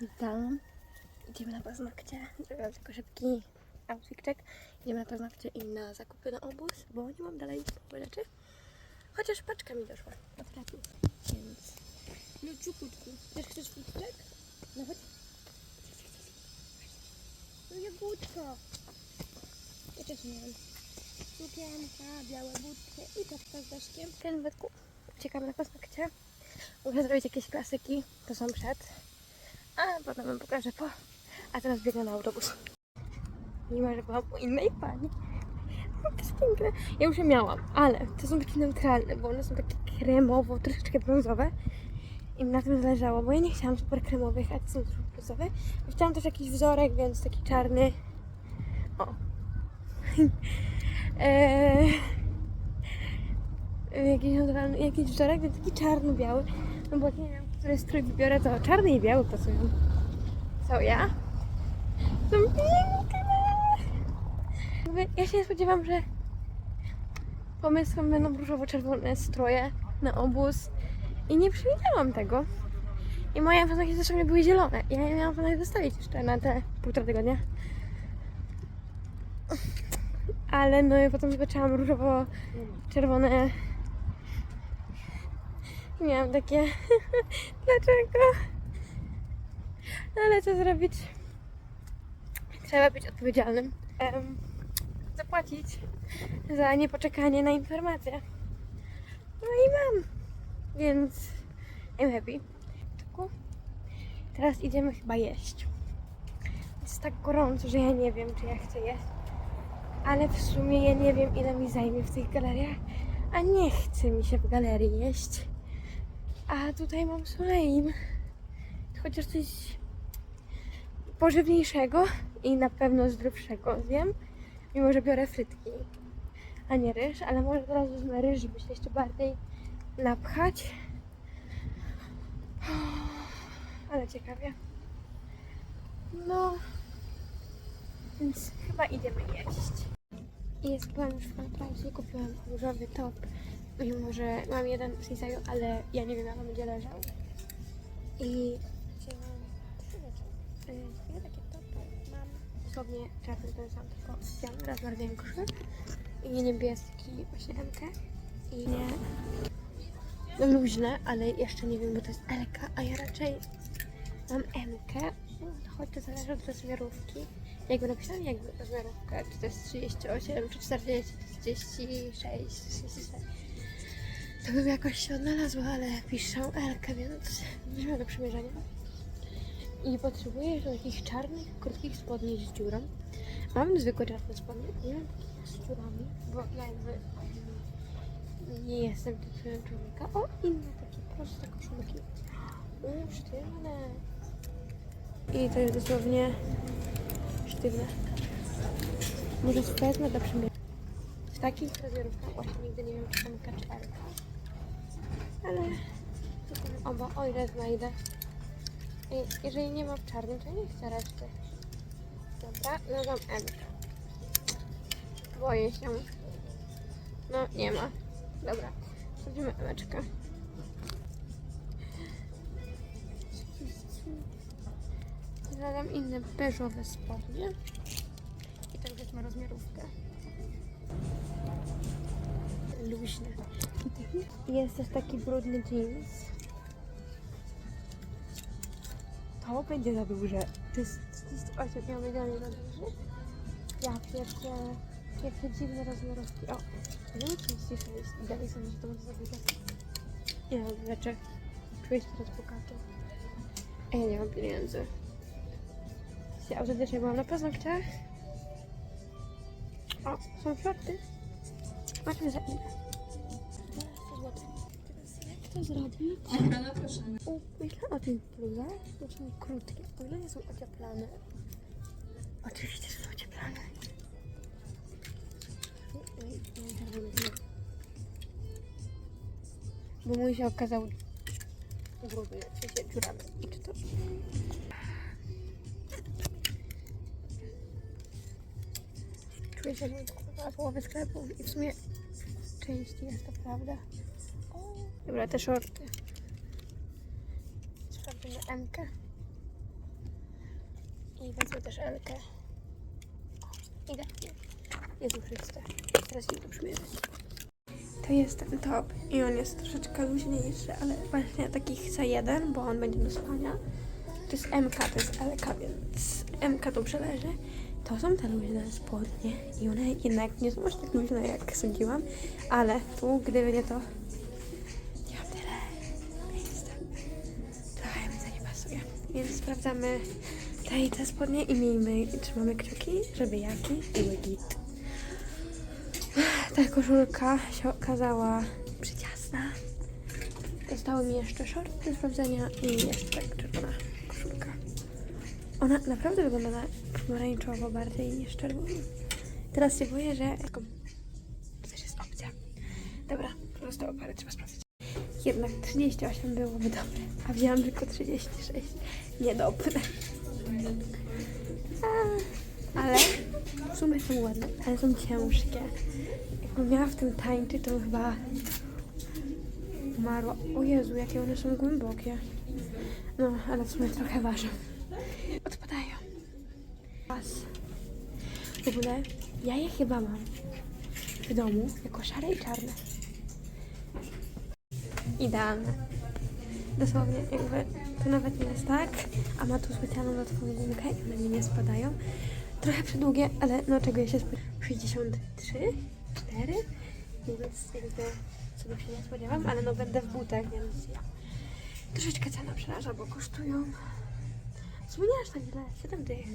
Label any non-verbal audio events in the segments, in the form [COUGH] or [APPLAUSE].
Witam. Idziemy na paznokcie. Zrobiłam tylko szybki outfit check. Idziemy na paznokcie i na zakupy na obóz, bo nie mam dalej rzeczy. Chociaż paczka mi doszła od sklepu. Więc... No ciukutku. Też chcesz futrek? Nawet? No jagódka. Ja też miałam. Sukienka, białe butki i czapka z daszkiem. Ten wydku. Uciekamy na paznokcie. Muszę zrobić jakieś klasyki. To są przed. A potem wam pokażę po. A teraz biegnę na autobus. Mimo, że byłam u innej pani. To jest piękne. Ja już je miałam, ale to są takie neutralne, bo one są takie kremowo, troszeczkę brązowe. I na tym zależało, bo ja nie chciałam super kremowych, a te są trochę brązowe. Chciałam też jakiś wzorek, więc taki czarny. O. eee, [LAUGHS] jakiś, jakiś wzorek, więc taki czarno-biały. No bo nie wiem, który strój wybiorę, to czarny i biały pasują. Co ja? Są piękne! Ja się nie spodziewam, że pomysłem będą różowo-czerwone stroje na obóz. I nie przewidziałam tego. I moje paznokcie zresztą nie były zielone. Ja je miałam paznokcie zostawić jeszcze na te półtora tygodnia. Ale no i potem zobaczyłam różowo-czerwone miałam takie, [LAUGHS] dlaczego? No ale co zrobić? Trzeba być odpowiedzialnym. Em, zapłacić za niepoczekanie na informację. No i mam. Więc I'm happy. Teraz idziemy chyba jeść. Jest tak gorąco, że ja nie wiem, czy ja chcę jeść. Ale w sumie ja nie wiem, ile mi zajmie w tych galeriach. A nie chce mi się w galerii jeść. A tutaj mam Soleim. Chociaż coś pożywniejszego i na pewno zdrowszego zjem. Mimo, że biorę frytki, a nie ryż, ale może teraz wezmę ryż, żeby się jeszcze bardziej napchać. Ale ciekawie. No, więc chyba idziemy jeść. Jest byłam już w Francji, kupiłam różowy top, mimo że mam jeden w Sisaju, ale ja nie wiem jak on będzie leżał. I wzięłam trzy rzeczy. Dwie takie topy. Mam dosłownie czarny ten sam, tylko wziąłam rozmiar większy. I niebieski właśnie MK. I nie no, luźne, ale jeszcze nie wiem, bo to jest LK, a ja raczej mam MK. Choć to zależy od rozmiarówki. Jakby napisali jakby rozmiarówkę, czy to jest 38, czy 40, 36, 36. To bym jakoś się odnalazła, ale piszą LK, więc nie do przymierzenia. I potrzebuję takich czarnych, krótkich spodni z dziurą. Mam zwykłe czarne spodnie, nie mam z dziurami, bo ja jakby nie jestem typem człowieka. O, inne takie proste koszulki. Uuu, sztywne. I to jest dosłownie sztywne. Może wezmę do przymierzenia. W takich rozmiarówkach właśnie nigdy nie wiem, czy tam kaczerka. Ale oba, o ile znajdę. I jeżeli nie ma w czarnym, to nie chcę reszty. Dobra, dodam M. Boję się. No, nie ma. Dobra, wsadzimy emeczkę. Zadam inne beżowe spodnie. I tak wezmę rozmiarówkę. Luźne. Jest też taki brudny jeans. To będzie za duże. To jest 38 miał mnie za duży. Ja pierwsze, dziwne rozmiarówki. O, nie wiem 36 i dalej są, że to będzie za duże. Nie mam rzeczy. Czuję się teraz bogato. Ja nie mam pieniędzy. Ja autentycznie byłam na paznokciach. O, są shorty. Zobaczmy za ile. To zrobić? Ochrona proszę. U, myślę o tych bluzach, to są krótkie. O ile nie są ocieplane? Oczywiście, że są ocieplane. Bo mój się okazał brudny, w sensie dziurawy. I czy to... Czuję się, jakbym kupowała połowę sklepu i w sumie części jest to prawda. Dobra, te shorty. Sprawdzimy MK. I wezmę też. O, Idealnie. Jest już czyste. Teraz idę przymierzyć. To jest ten top i on jest troszeczkę luźniejszy, ale właśnie taki chcę jeden, bo on będzie do spania. To jest MK, to jest LK, więc MK tu przeleży. To są te luźne spodnie i one jednak nie są aż tak luźne, jak sądziłam, ale tu, gdyby nie to, sprawdzamy te i te spodnie i miejmy, trzymamy kciuki, żeby jaki były git. Ta koszulka się okazała przyciasna. Zostały mi jeszcze shorty do sprawdzenia i jeszcze tak czerwona koszulka. Ona naprawdę wygląda na pomarańczowo bardziej niż czerwono. Teraz się boję, że... To też jest opcja. Dobra, zostało parę, trzeba sprawdzić. Jednak 38 byłoby dobre, a wzięłam tylko 36. Niedobre. A, ale w sumie są ładne, ale są ciężkie. Jakbym miała w tym tańczyć, to chyba umarła. O Jezu, jakie one są głębokie. No, ale w sumie trochę ważą. Odpadają. Pas. W ogóle ja je chyba mam w domu jako szare i czarne. Idealne. Dosłownie, jakby to nawet nie jest tak, a ma tu specjalną dodatkową gumkę i one mi nie spadają. Trochę przydługie, ale no czego ja się spodziewam? 63? 4? Więc jakby sobie się nie spodziewam, ale no będę w butach, więc ja. Troszeczkę cena przeraża, bo kosztują w sumie nie aż tak źle, 7 dych.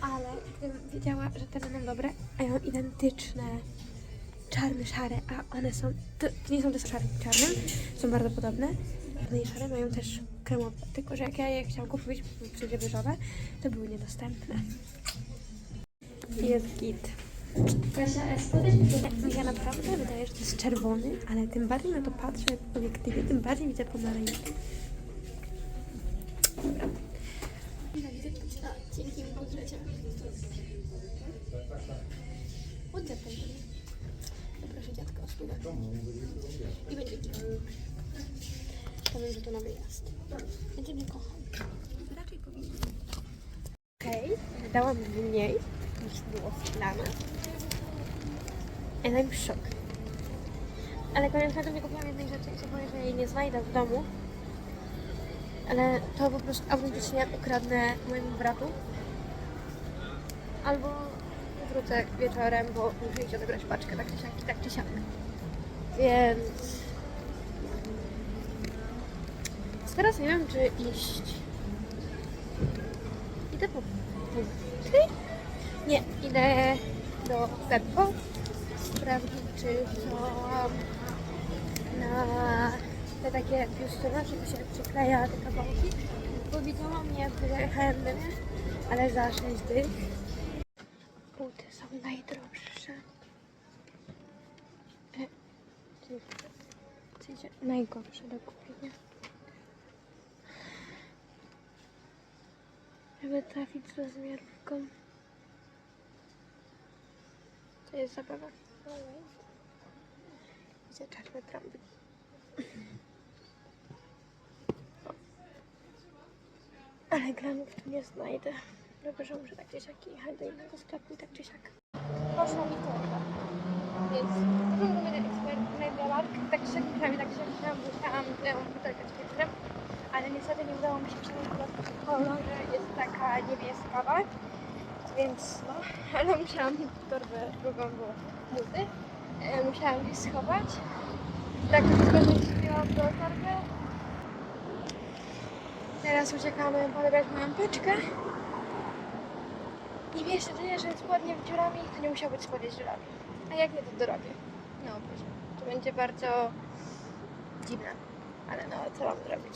Ale gdybym wiedziała, że te będą dobre, a ja mam identyczne czarne, szare, a one są, to, nie są te szare są bardzo podobne. Czarne i szare mają też kremowe, tylko że jak ja je chciałam kupić wszędzie beżowe, to były niedostępne. Jest git. Ja naprawdę wydaje, że to jest czerwony, ale tym bardziej na to patrzę obiektywnie, tym bardziej widzę pomarańczy. Dobra. Dzięki budżecie. Oddaj dziadka o spróbę. I będzie git. Powiem, że to na wyjazd. Będzie mnie kochał. Raczej powinien. Okej, dałam mniej niż było w planie. And I'm shocked. Ale końców nie kupiłam jednej rzeczy i się boję, że jej nie znajdę w domu. Ale to po prostu autentycznie ukradnę mojemu bratu. Albo wrócę wieczorem, bo muszę iść odebrać paczkę, tak czy siak, tak czy siak. Więc... Teraz nie wiem, czy iść... Idę po buty? Nie, idę do sklepu. Sprawdzić, czy są na te takie biustonosze, to się przykleja te kawałki. Bo widziałam je w H&M, ale za 6 dych. Najdroższe. E? Najgorsze do kupienia. Żeby trafić z rozmiarówką. To jest zabawa. Widzę czarne trąby. Ale granów tu nie znajdę. Dobrze, muszę tak siak jechać do innego sklepu i tak czy siak. Poszła mi torba. Więc drugi numer ekspert Media Mark. Tak czy siak musiałam, tak siak musiałam, bo ją butelkę z filtrem. Ale niestety nie udało mi się przenieść w kolorze. Jest taka niebieskawa. Więc no, ale [LAUGHS] musiałam torbę drugą, bo buty. E, musiałam gdzieś schować. Tak wykorzystałam do torby. Teraz uciekamy podebrać moją paczkę. I wiesz, nadzieję, że spodnie z dziurami to nie musiał być spodnie z dziurami. A jak nie, to dorobię. No, proszę. To będzie bardzo dziwne. Ale no, co mam zrobić?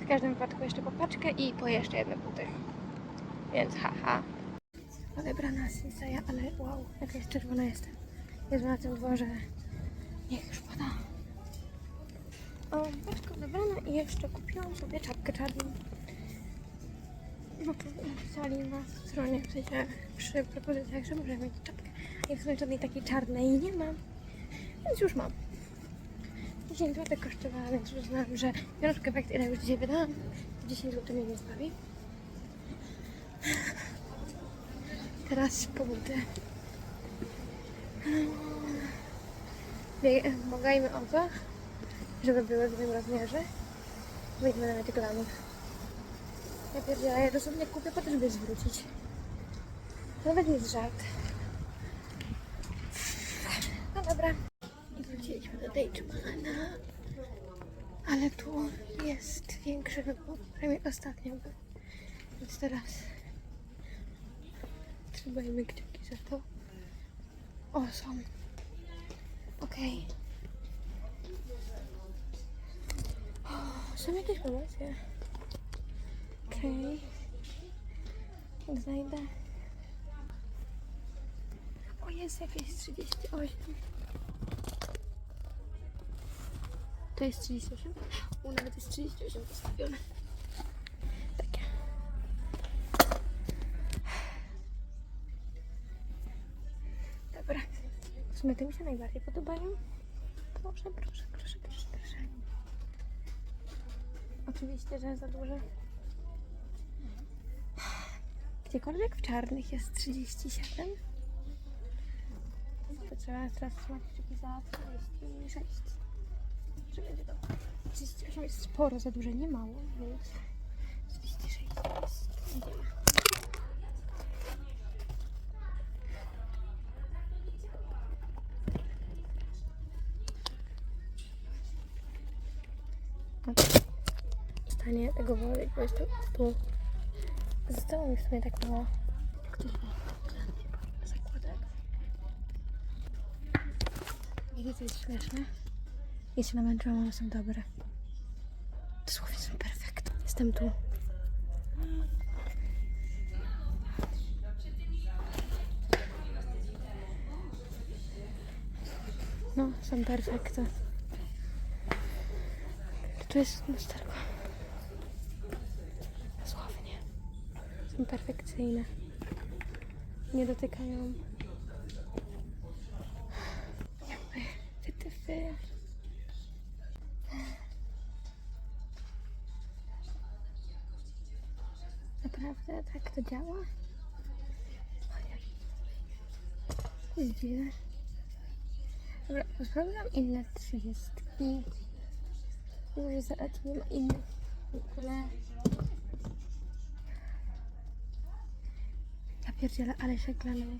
W każdym wypadku jeszcze po paczkę i po jeszcze jedne buty. Więc haha. Odebrana Sinseya, ale wow, jaka jest czerwona jestem. Jezu, na tym dworze. Niech już pada. O, paczka odebrana i jeszcze kupiłam sobie czapkę czarną. To napisali na stronie, w sensie przy propozycjach, że muszę mieć czapkę. Ja w sumie żadnej takiej czarnej nie mam, więc już mam. 10 zł kosztowała, więc uznałam, że biorąc efekt, ile już dzisiaj wydałam, 10 zł mnie nie zbawi. Teraz po buty. Bie- Błagajmy o to, żeby były w tym rozmiarze. Bo nie będę mieć glanów. Ja pierdzielę, ja rozumnie kupię po to, żeby je zwrócić. Nawet nie jest żart. No dobra. I wróciliśmy do Dejczmana. Ale tu jest większy wybór, przynajmniej ostatnio był. Więc teraz trzymajmy kciuki za to. O, są. Okej. O, Są jakieś promocje. Okej. Znajdę. O, jest jakieś 38. To jest 38? U, nawet jest 38 postawione. Takie. Dobra. W te mi się najbardziej podobają. Proszę, proszę, proszę, proszę, proszę. Oczywiście, że za duże. Gdziekolwiek w czarnych jest 37. To trzeba teraz trzymać kciuki za 36. Że będzie dobrze. 38 jest sporo, za duże, nie mało, więc 36 jest. Idziemy. Stanie tego wolić, bo jest tu, Zostało mi w sumie tak mało. Ktoś ma zakładek. Wiecie, co jest śmieszne? Ja się namęczyłam, one są dobre. Dosłownie są perfekt. Jestem tu. No, są perfekte. Tu jest lusterko. Są perfekcyjne. Nie dotykają. Jakby wytyfy. Naprawdę tak to działa? Jest dziwne. Dobra, sprawdzam inne trzydziestki. Może zaraz nie ma innych w ogóle. Ja pierdzielę, ale się glany.